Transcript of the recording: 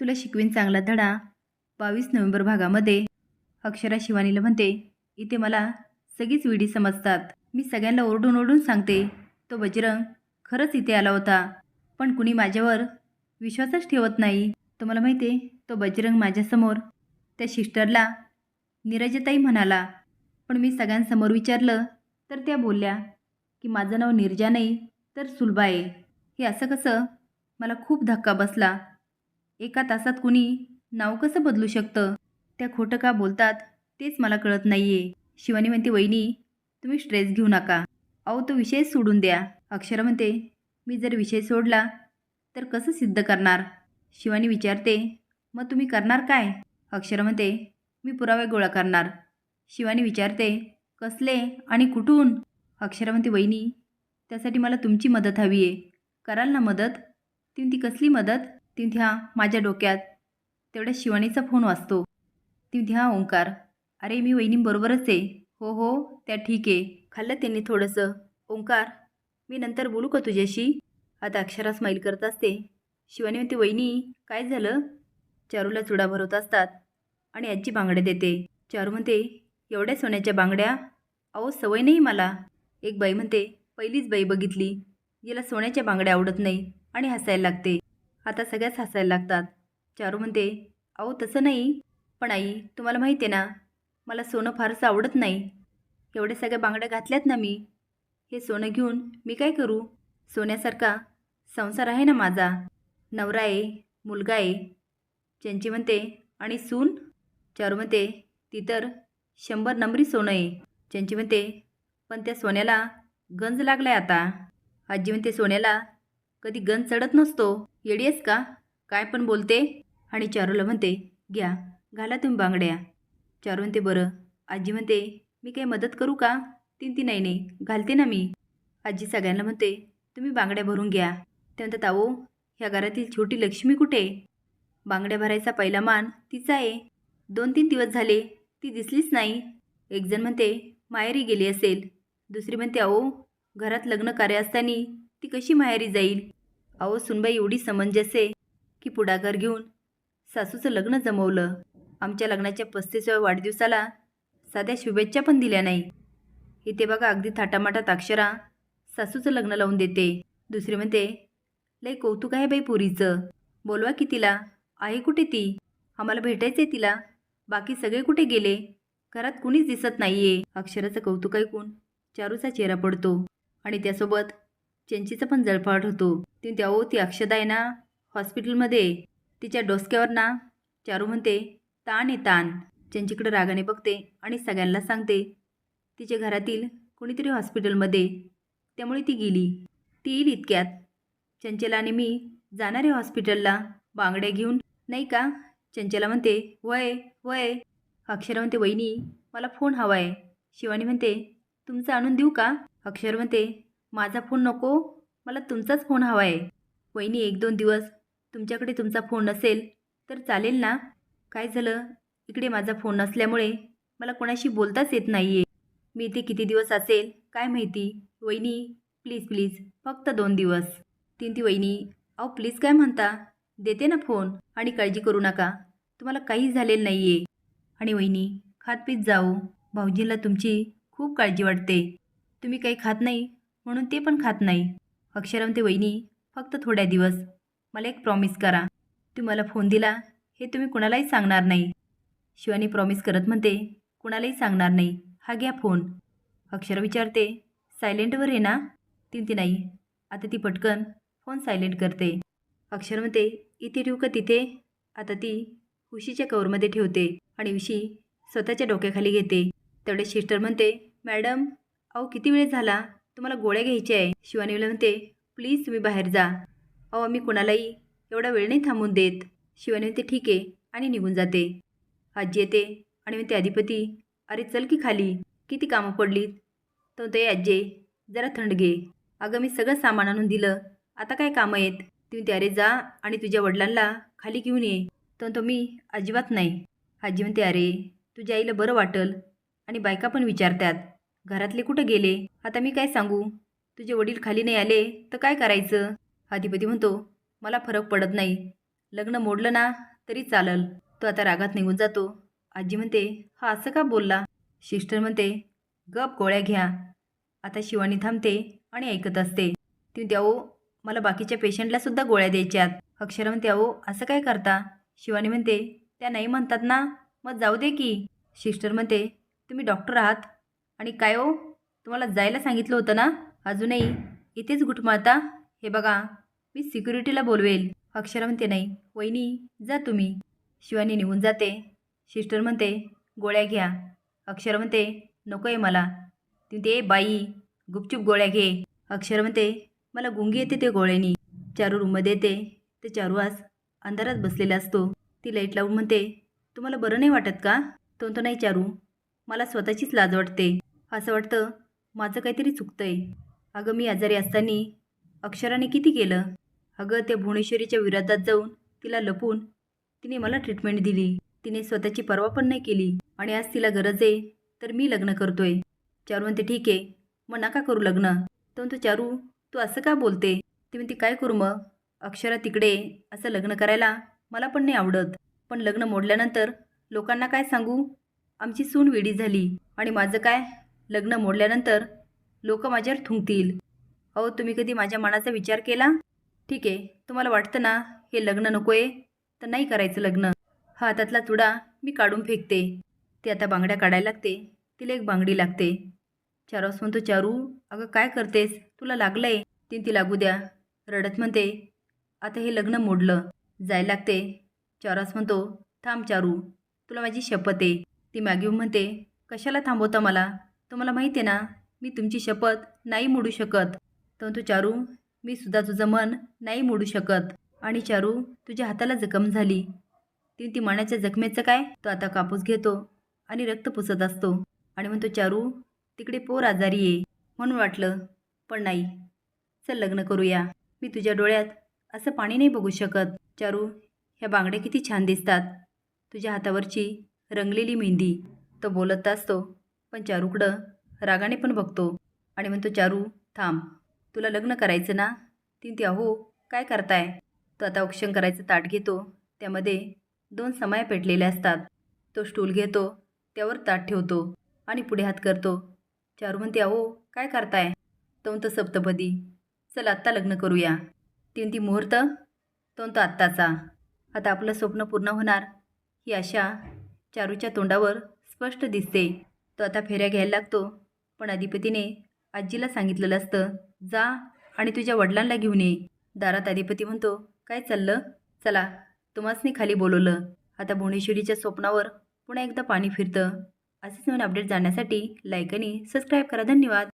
तुला शिकवीन चांगला धडा. बावीस नोव्हेंबर भागामध्ये अक्षरा शिवानीला म्हणते इथे मला सगळीच विडी समजतात. मी सगळ्यांना ओरडून ओरडून सांगते. तो बजरंग खरंच इथे आला होता. पण कुणी माझ्यावर विश्वासच ठेवत नाही. तुम्हाला माहिती आहे तो बजरंग माझ्यासमोर त्या सिस्टरला नीरजताई म्हणाला. पण मी सगळ्यांसमोर विचारलं तर त्या बोलल्या की माझं नाव निर्जा नाही तर सुलभा आहे. हे असं कसं? मला खूप धक्का बसला. एका तासात कुणी नाव कसं बदलू शकतं? त्या खोटं का बोलतात तेच मला कळत नाही आहे शिवानी म्हणते वहिनी तुम्ही स्ट्रेस घेऊ नका. अहो तो विषय सोडून द्या. अक्षरा म्हणते मी जर विषय सोडला तर कसं सिद्ध करणार? शिवानी विचारते मग तुम्ही करणार काय? अक्षरा म्हणते मी पुरावे गोळा करणार. शिवानी विचारते कसले आणि कुठून? अक्षरा म्हणते वहिनी त्यासाठी मला तुमची मदत हवी आहे कराल ना मदत? ती ती कसली मदत? ती माझ्या डोक्यात तेवढ्या शिवानीचा फोन वाचतो ती ओंकार अरे मी वहिनींबरोबरच आहे. हो हो त्या ठीक आहे. खाल्लं त्यांनी थोडंसं. ओंकार मी नंतर बोलू का तुझ्याशी? आता अक्षरा स्माईल करत असते. शिवानी म्हणते वहिनी काय झालं? चारूला चुडा भरवत असतात आणि आजी बांगड्या देते. चारू म्हणते एवढ्या सोन्याच्या बांगड्या? अहो सवय नाही मला. एक बाई म्हणते पहिलीच बाई बघितली. जिला सोन्याच्या बांगड्या आवडत नाही आणि हसायला लागते. आता सगळ्याच हसायला लागतात. चारू म्हणते अहो तसं नाही. पण आई तुम्हाला माहिती आहे ना मला सोनं फारसं आवडत नाही. एवढ्या सगळ्या बांगड्या घातल्यात ना मी. हे सोनं घेऊन मी काय करू? सोन्यासारखा संसार आहे ना माझा. नवरा आहे मुलगा आहे. चंची म्हणते आणि सून? चारू म्हणते ती तर शंभर नंबरी सोनं आहे. चंची म्हणते पण त्या सोन्याला गंज लागलाय आता. आजी म्हणते सोन्याला कधी गंज चढत नसतो. येडीयस का? काय पण बोलते? आणि चारूला म्हणते घ्या घाला तुम्ही बांगड्या. चारू म्हणते बरं. आजी म्हणते मी काही मदत करू का? तीन ती नाही नाही घालते ना मी. आजी सगळ्यांना म्हणते तुम्ही बांगड्या भरून घ्या. ते म्हणतात अहो ह्या घरातील छोटी लक्ष्मी कुठे? बांगड्या भरायचा पहिला मान तिचा आहे. दोन तीन दिवस झाले ती दिसलीच नाही. एकजण म्हणते माहेरी गेली असेल. दुसरी म्हणते अहो घरात लग्न कार्य असताना ती कशी माहेरी जाईल? अहो सुनबाई एवढी समंजसे की पुढाकार घेऊन सासूचं लग्न जमवलं. आमच्या लग्नाच्या पस्तीसव्या वाढदिवसाला साध्या शुभेच्छा पण दिल्या नाही. इथे बघा अगदी थाटामाटात अक्षरा सासूचं लग्न लावून देते. दुसरी म्हणते लय कौतुक आहे बाई पुरीचं. बोलवा की तिला. आहे कुठे ती? आम्हाला भेटायचं आहे तिला. बाकी सगळे कुठे गेले? घरात कुणीच दिसत नाहीये. अक्षराचं कौतुक ऐकून चारूचा चेहरा पडतो आणि त्यासोबत चेंचीचा पण जळफाट होतो. ती त्याओ ती अक्षदा आहे ना? हॉस्पिटलमध्ये? तिच्या डोसक्यावर ना? चारू म्हणते ताण आहे ताण. चेंचीकडे रागाने बघते आणि सगळ्यांना सांगते तिच्या घरातील कोणीतरी हॉस्पिटलमध्ये. त्यामुळे ती गेली. ती येईल इतक्यात. चंचला आणि मी जाणार आहे हॉस्पिटलला. बांगड्या घेऊन नाही का? चंचला म्हणते वय वय. अक्षरा म्हणते वहिनी मला फोन हवा आहे. शिवानी म्हणते तुमचं आणून देऊ का? अक्षर म्हणते माझा फोन नको. मला तुमचाच फोन हवा आहे वहिनी एक दोन दिवस. तुमच्याकडे तुमचा फोन नसेल तर चालेल ना? काय झालं? इकडे माझा फोन नसल्यामुळे मला कोणाशी बोलताच येत नाही आहे मी इथे किती दिवस असेल? काय माहिती? वहिनी प्लीज प्लीज फक्त दोन दिवस. तीन ती वहिनी अहो प्लीज काय म्हणता? देते ना फोन आणि काळजी करू नका. तुम्हाला काही झालेलं नाही आहे आणि वहिनी खात पीत जाऊ. भाऊजींना तुमची खूप काळजी वाटते. तुम्ही काही खात नाही? म्हणून ते पण खात नाही. अक्षरम ते वहिनी फक्त थोड्या दिवस. मला एक प्रॉमिस करा. तुम्ही मला फोन दिला हे तुम्ही कुणालाही सांगणार नाही. शिवानी प्रॉमिस करत म्हणते कुणालाही सांगणार नाही. हा घ्या फोन अक्षर विचारते सायलेंटवर आहे ना? तीन ती नाही. आता ती पटकन फोन सायलेंट करते. अक्षर म्हणते इथे ठेवू का तिथे? आता ती उशीच्या कवरमध्ये ठेवते आणि उशी स्वतःच्या डोक्याखाली घेते. तेवढे सिस्टर म्हणते मॅडम अहो किती वेळ झाला? तुम्हाला गोळ्या घ्यायच्या आहे. शिवानीला म्हणते प्लीज तुम्ही बाहेर जा. अहो आम्ही कोणालाही एवढा वेळ नाही थांबून देत. शिवानी म्हणते ठीक आहे. आणि निघून जाते. आजी येते आणि म्हणते अधिपती अरे चल की खाली. किती कामं पडलीत? तर ते आजी जरा थंड घे. अगं मी सगळं सामान आणून दिलं. आता काय कामं आहेत? तुम्ही ते अरे जा आणि तुझ्या वडिलांना खाली घेऊन ये. तर तो मी अजिबात नाही. आजी म्हणते अरे तुझ्या आईला बरं वाटल. आणि बायका पण विचारतात घरातले कुठं गेले? आता मी काय सांगू? तुझे वडील खाली नाही आले तर काय करायचं? अधिपती म्हणतो मला फरक पडत नाही. लग्न मोडलं ना तरी चालल. तो आता रागात निघून जातो. आजी म्हणते हा असं का बोलला? सिस्टर म्हणते गप गोळ्या घ्या. आता शिवानी थांबते आणि ऐकत असते. ती म्हणते अहो मला बाकीच्या पेशंटला सुद्धा गोळ्या द्यायच्यात. अक्षरा म्हणते अहो असं काय करता? शिवानी म्हणते त्या नाही म्हणतात ना मग जाऊ दे की. सिस्टर म्हणते तुम्ही डॉक्टर आहात आणि काय हो तुम्हाला जायला सांगितलं होतं ना? अजूनही. इथेच घुटमाळता? हे बघा मी सिक्युरिटीला बोलवेल. अक्षरा म्हणते नाही. वहिनी जा तुम्ही. शिवानी निघून जाते. सिस्टर म्हणते गोळ्या घ्या. अक्षर म्हणते नको आहे मला. ती ते बाई गुपचूप गोळ्या घे. अक्षर म्हणते मला गुंगी येते ते गोळ्यानी. चारू रूममध्ये येते. ते चारू आज अंधारात बसलेला असतो. ती लाइट लावून म्हणते तुम्हाला बरं नाही वाटत का? तो तो नाही चारू मला स्वतःचीच लाज वाटते. असं वाटतं माझं काहीतरी चुकतं आहे अगं मी आजारी असताना अक्षराने किती केलं? अगं त्या भुवनेश्वरीच्या विरोधात जाऊन तिला लपून तिने मला ट्रीटमेंट दिली. तिने स्वतःची पर्वा पण नाही केली. आणि आज तिला गरज आहे तर मी लग्न करतोय. चारू म्हणते ठीक आहे मग नका करू लग्न. तो म्हणतो चारू तू असं का बोलते? ती म्हणते काय करू मग? अक्षरा तिकडे असं लग्न करायला मला पण नाही आवडत. पण लग्न मोडल्यानंतर लोकांना काय सांगू? आमची सून वेडी झाली. आणि माझं काय? लग्न मोडल्यानंतर लोक माझ्यावर थुंकतील. अहो तुम्ही कधी माझ्या मनाचा विचार केला? ठीक आहे तुम्हाला वाटतं ना हे लग्न नको आहे तर नाही करायचं लग्न. हा हातातला तुडा मी काढून फेकते. ती आता बांगड्या काढायला लागते. तिला एक बांगडी लागते. चारूस म्हणतो चारू अगं काय करतेस? तुला लागलंय? तीन ती लागू द्या. रडत म्हणते आता हे लग्न मोडलं. जायला लागते. चारूस म्हणतो थांब चारू. तुला माझी शपथ आहे. ती मागे म्हणते कशाला थांबवता मला? तुम्हाला माहिती आहे ना मी तुमची शपथ नाही मोडू शकत. तर चारू मी सुद्धा तुझं मन नाही मोडू शकत. आणि चारू तुझ्या हाताला जखम झाली. ती ती मनाच्या जखमेचं काय? तो आता कापूस घेतो आणि रक्त पुसत असतो. आणि म्हणतो चारू तिकडे पोर आजारी आहे. म्हणून वाटलं पण नाही. चल लग्न करूया. मी तुझ्या डोळ्यात असं पाणी नाही बघू शकत. चारू ह्या बांगड्या किती छान दिसतात. तुझ्या हातावरची रंगलेली मेहंदी. तो बोलत असतो पण चारूकडं रागाने पण बघतो. आणि म्हणतो चारू थांब. तुला लग्न करायचं ना? ती ती अहो काय करताय? तो आता औक्षण करायचं ताट घेतो. त्यामध्ये दोन समाया पेटलेल्या असतात. तो स्टूल घेतो त्यावर ताट ठेवतो आणि पुढे हात करतो. चारू म्हणते अहो काय करताय? तो म्हणतो सप्तपदी. चल आत्ता लग्न करूया. तीन ती मुहूर्त? तो म्हणतो आत्ताचा. आता आपलं स्वप्न पूर्ण होणार. ही आशा चारूच्या तोंडावर स्पष्ट दिसते. तो आता फेऱ्या घ्यायला लागतो. पण अधिपतीने आजीला सांगितलेलं असतं जा आणि तुझ्या वडिलांना घेऊन ये. दारात अधिपती म्हणतो काय चाललं? चला. तुम्हाचनी खाली बोलवलं. आता भुवनेश्वरीच्या स्वप्नावर पुन्हा एकदा पाणी फिरतं. असेच नवीन अपडेट जाण्यासाठी लाईक आणि सबस्क्राईब करा. धन्यवाद.